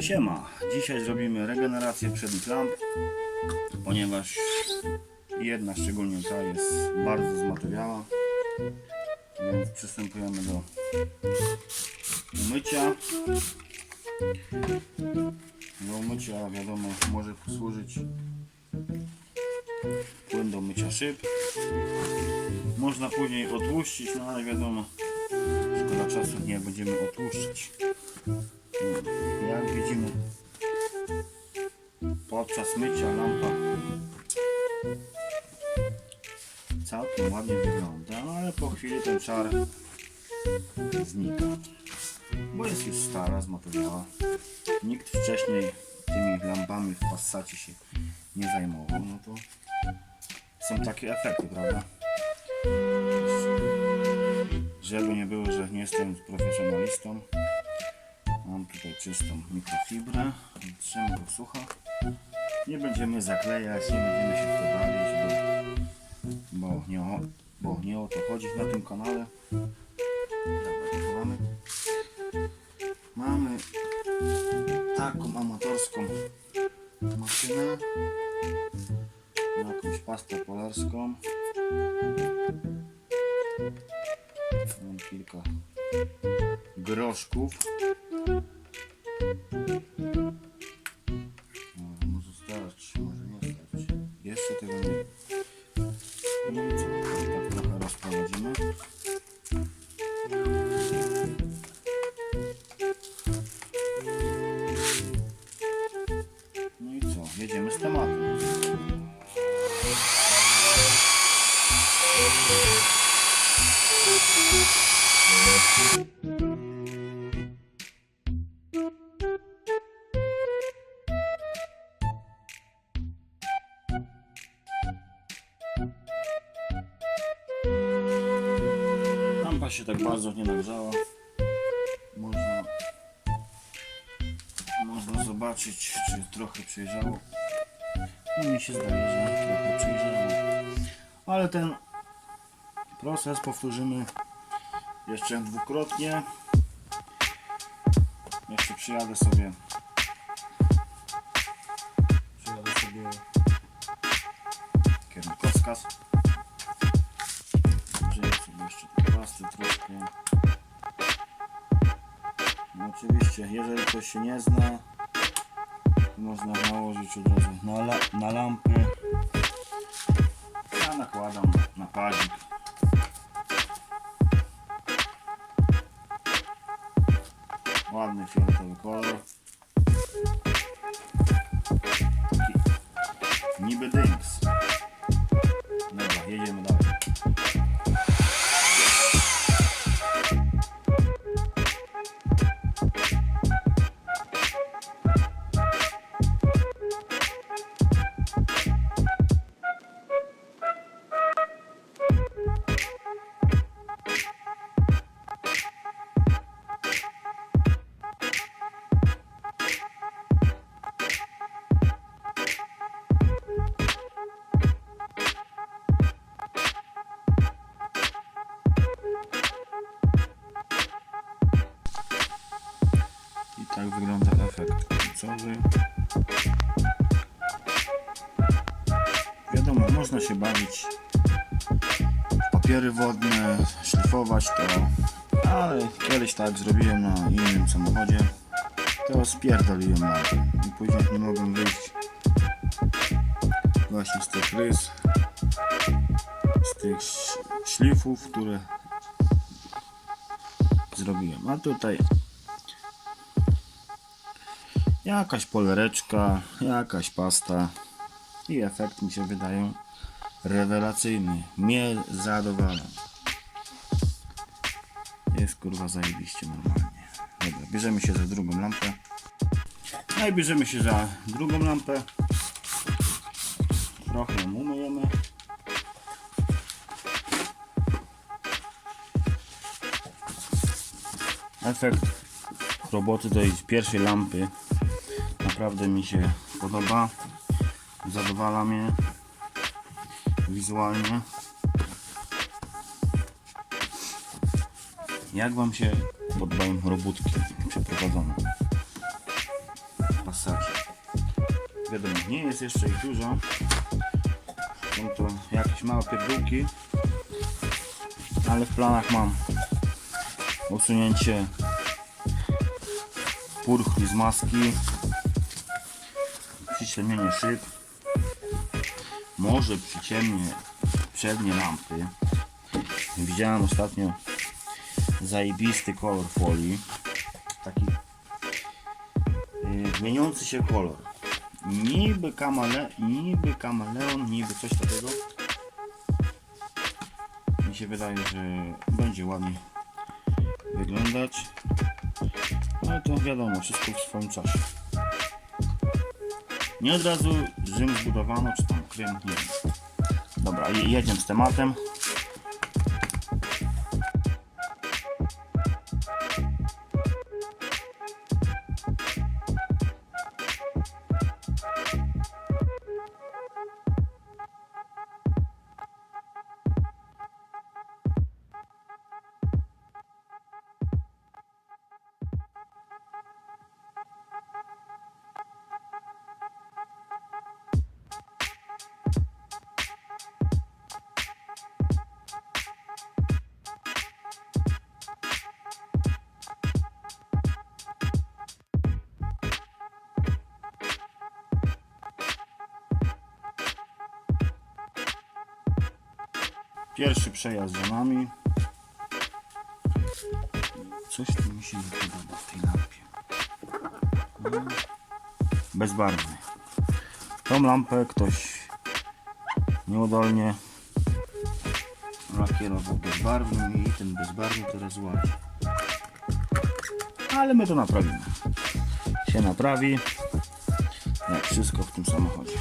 Siema, dzisiaj zrobimy regenerację przednich lamp, ponieważ jedna szczególnie ta jest bardzo zmateriała, więc przystępujemy do umycia. Do umycia wiadomo może posłużyć płyn do mycia szyb. Można później otłuścić, no ale wiadomo, szkoda czasu nie będziemy otłuszczać. Jak widzimy, podczas mycia lampa całkiem ładnie wygląda, no ale po chwili ten czar znika. Bo jest już stara, zmateriała. Nikt wcześniej tymi lampami w Passacie się nie zajmował, no to są takie efekty, prawda? Żeby nie było, że nie jestem profesjonalistą, Mam tutaj czystą mikrofibrę, trzymam go sucha. Nie będziemy zaklejać, nie będziemy się w to bawić, bo, bo, nie, o, bo nie o to chodzi na tym kanale. Dobra, chowamy. Mamy taką amatorską maszynę, jakąś pastę polarską. Mam kilka groszków. No, może starczy, może nie starczy. Jeszcze tego nie. Się tak bardzo nie nagrzała. Można, można zobaczyć, czy trochę przejrzało. No mi się zdaje, że trochę przejrzało. Ale ten proces powtórzymy jeszcze dwukrotnie. Jeszcze przyjadę sobie przyjadę sobie kierunkowskaz. Troszkę. No oczywiście, jeżeli ktoś się nie zna, można nałożyć od razu na, la na lampy. Ja nakładam na pazik. Ładny fioletowy kolor. Niby dynks. Końcowy. Wiadomo, można się bawić w papiery wodne, szlifować to, ale kiedyś tak zrobiłem na innym samochodzie, to spierdoliłem lampę i później nie mogłem wyjść właśnie z tych rys, z tych szlifów, które zrobiłem. A tutaj Jakaś polereczka, jakaś pasta i efekt mi się wydają rewelacyjny. Mnie zadowala. Jest kurwa zajebiście normalnie. Dobra, bierzemy się za drugą lampę. No i bierzemy się za drugą lampę. Trochę ją umyjemy. Efekt roboty tej pierwszej lampy naprawdę mi się podoba zadowala mnie wizualnie. Jak Wam się podobają robótki przeprowadzone w Passacie? Wiadomo, nie jest jeszcze ich dużo. Są to jakieś małe pierdółki, ale w planach mam usunięcie purchli z maski, przyciemnienie szyb, może przyciemnię przednie lampy. Widziałem ostatnio zajebisty kolor folii, taki yy, mieniący się kolor. Niby, kamale, niby kameleon, niby coś takiego. Mi się wydaje, że będzie ładnie wyglądać. Ale to wiadomo, wszystko w swoim czasie. Nie od razu Rzym zbudowano, czy tam Krym, nie wiem. Dobra, je- jedziemy z tematem. Pierwszy przejazd za nami. Coś tu mi się nie podoba w tej lampie. No. Bezbarwny. Tą lampę ktoś nieudolnie lakierował bezbarwnym i ten bezbarwny teraz ładzi. Ale my to naprawimy. Się naprawi. Jak wszystko w tym samochodzie.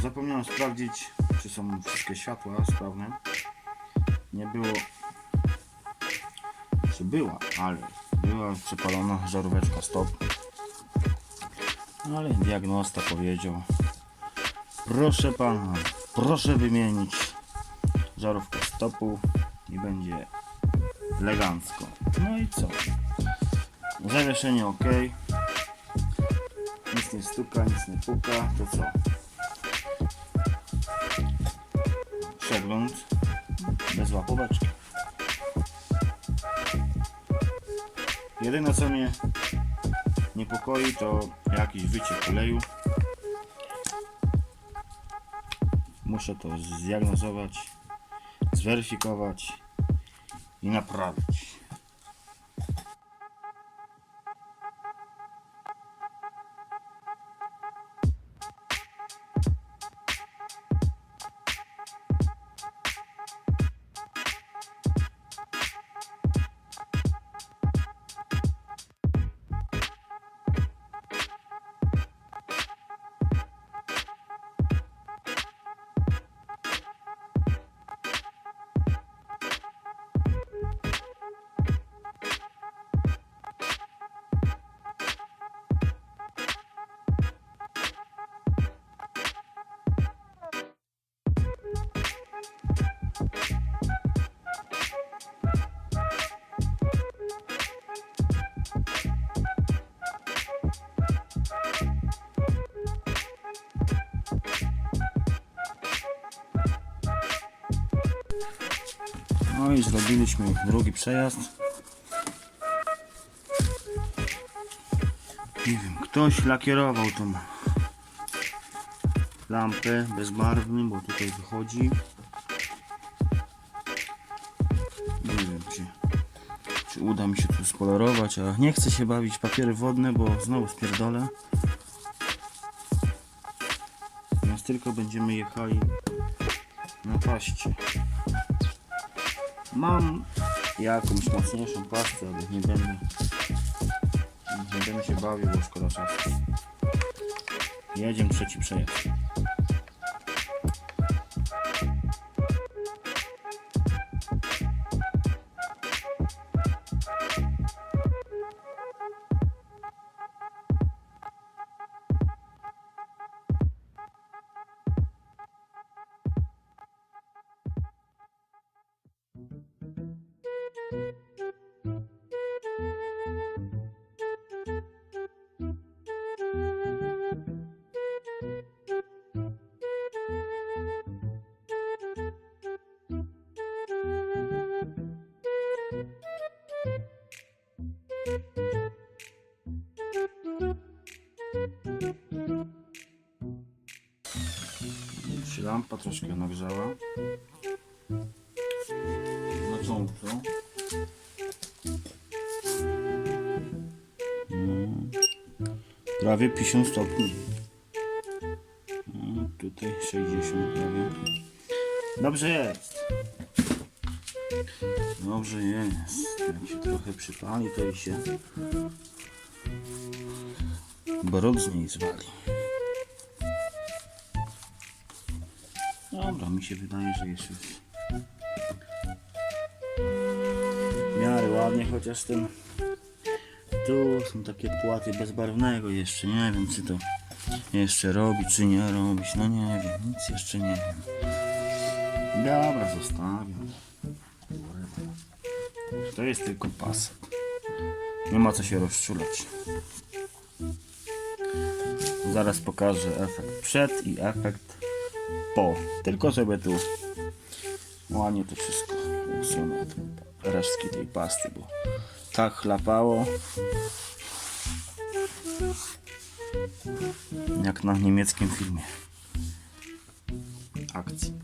Zapomniałem sprawdzić, czy są wszystkie światła sprawne. Nie było. Czy była, ale była przepalona żaróweczka stop. Ale diagnosta powiedział: Proszę pana, proszę wymienić żarówkę stopu i będzie elegancko. No i co? Zawieszenie ok. Nic nie stuka, nic nie puka. To co? Przegląd bez łapóweczki. Jedyne co mnie niepokoi to jakiś wyciek oleju. Muszę to zdiagnozować, zweryfikować i naprawić. No i zrobiliśmy drugi przejazd. Nie wiem, ktoś lakierował tą lampę bezbarwnym, bo tutaj wychodzi. Nie wiem, czy, czy uda mi się to spolerować, a nie chcę się bawić papiery wodne, bo znowu spierdolę. Więc tylko będziemy jechali na paście. Mam jakąś mocniejszą pastę, ale nie będę nie będę się bawił, bo szkoda czasu. Jedziemy trzeci przejazd. Się lampa troszkę nagrzała. Znacząco. No, prawie 50 stopni. No, tutaj 60 prawie. Dobrze jest. Dobrze jest. Jak się trochę przypali, to i się z niej zwali. Dobra, mi się wydaje, że jest już w miarę ładnie, chociaż ten tu są takie płaty bezbarwnego jeszcze, nie wiem czy to jeszcze robić, czy nie robić, no nie wiem, nic jeszcze nie wiem. Dobra, zostawiam. To jest tylko pasek. Nie ma co się rozczulać. Zaraz pokażę efekt przed i efekt po. Tylko żeby tu ładnie to wszystko usunę. Resztki tej pasty, bo tak chlapało. Jak na niemieckim filmie. Akcji.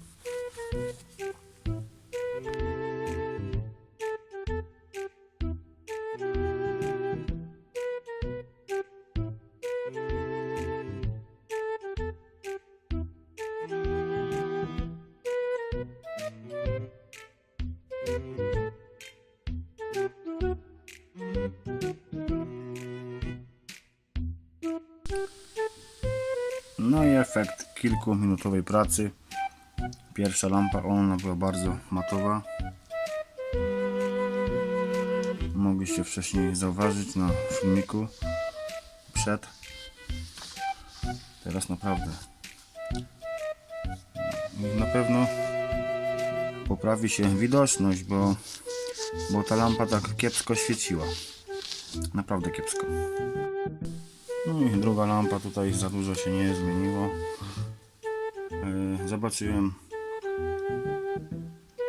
No i efekt kilkuminutowej pracy. Pierwsza lampa, ona była bardzo matowa. Mogliście wcześniej zauważyć na filmiku przed. Teraz naprawdę. Na pewno poprawi się widoczność, bo, bo ta lampa tak kiepsko świeciła. Naprawdę kiepsko. No i druga lampa tutaj za dużo się nie zmieniło. E, Zobaczyłem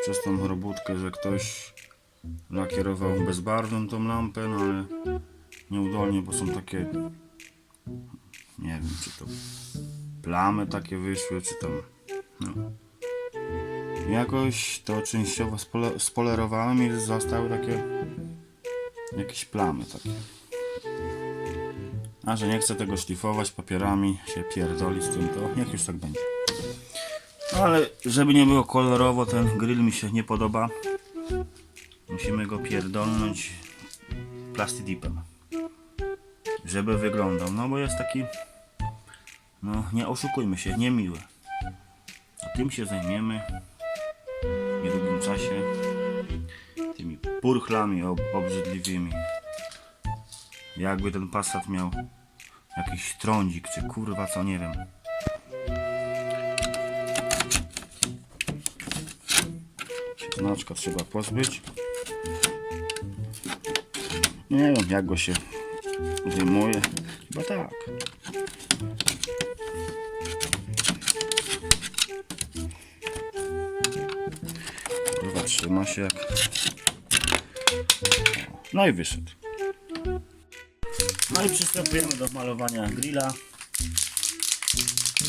przez tą robótkę, że ktoś lakierował bezbarwną tą lampę, no ale nieudolnie, bo są takie nie wiem, czy to plamy takie wyszły, czy tam no. Jakoś to częściowo spole- spolerowałem i zostały takie jakieś plamy takie. A że nie chcę tego szlifować papierami, się pierdoli z tym, to niech już tak będzie. No ale żeby nie było kolorowo, ten grill mi się nie podoba. Musimy go pierdolnąć plastidipem. Żeby wyglądał, no bo jest taki, no nie oszukujmy się, niemiły. A tym się zajmiemy purchlami ob obrzydliwymi. Jakby ten Passat miał jakiś trądzik, czy kurwa co, nie wiem. Znaczka trzeba pozbyć. Nie wiem jak go się wyjmuje. Chyba tak. Kurwa trzyma się jak... No i wyszedł. No i przystępujemy do malowania grilla.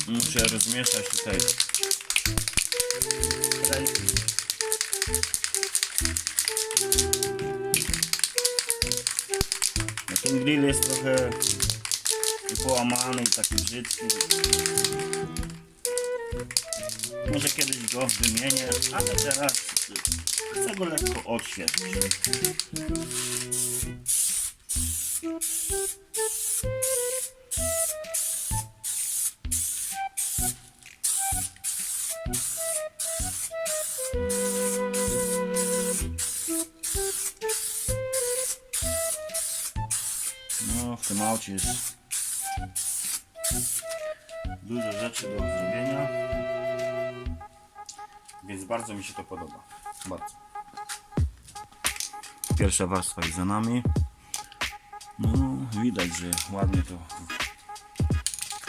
Muszę rozmieszać tutaj klej. No ten grill jest trochę połamany i taki brzydki. Może kiedyś go wymienię, ale teraz chcę go lekko odświeżyć. No, w tym aucie jest dużo rzeczy do zrobienia, więc bardzo mi się to podoba. Bardzo. pierwsza warstwa jest za nami. No, widać, że ładnie to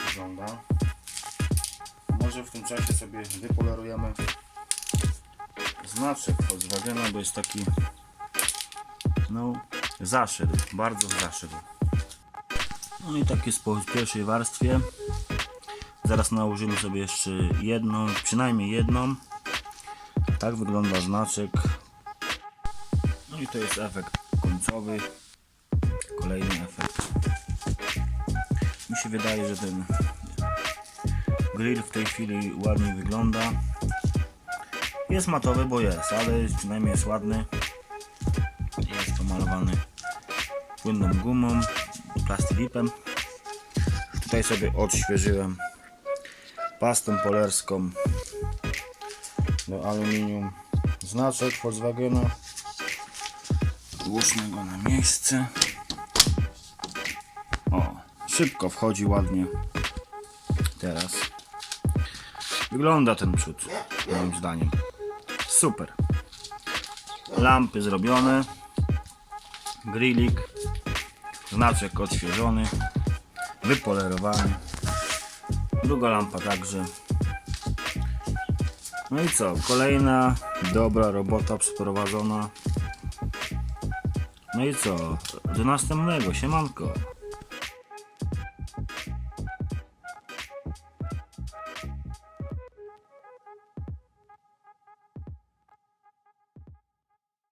wygląda. Może w tym czasie sobie wypolerujemy znaczek Volkswagena, bo jest taki no zaszedł, bardzo zaszedł. No i tak jest po pierwszej warstwie. Zaraz nałożymy sobie jeszcze jedną, przynajmniej jedną. Tak wygląda znaczek. No i to jest efekt końcowy. Kolejny efekt. Mi się wydaje, że ten grill w tej chwili ładnie wygląda. Jest matowy, bo jest, ale przynajmniej jest ładny. Jest pomalowany płynną gumą, plastilipem. Tutaj sobie odświeżyłem pastą polerską do aluminium znaczek Volkswagena. Włóżmy go na miejsce. O, szybko wchodzi ładnie. Teraz. Wygląda ten przód, moim zdaniem. Super. Lampy zrobione. Grillik. Znaczek odświeżony. Wypolerowany. Druga lampa także. No i co? Kolejna dobra robota przeprowadzona. No i co? Do następnego. Siemanko.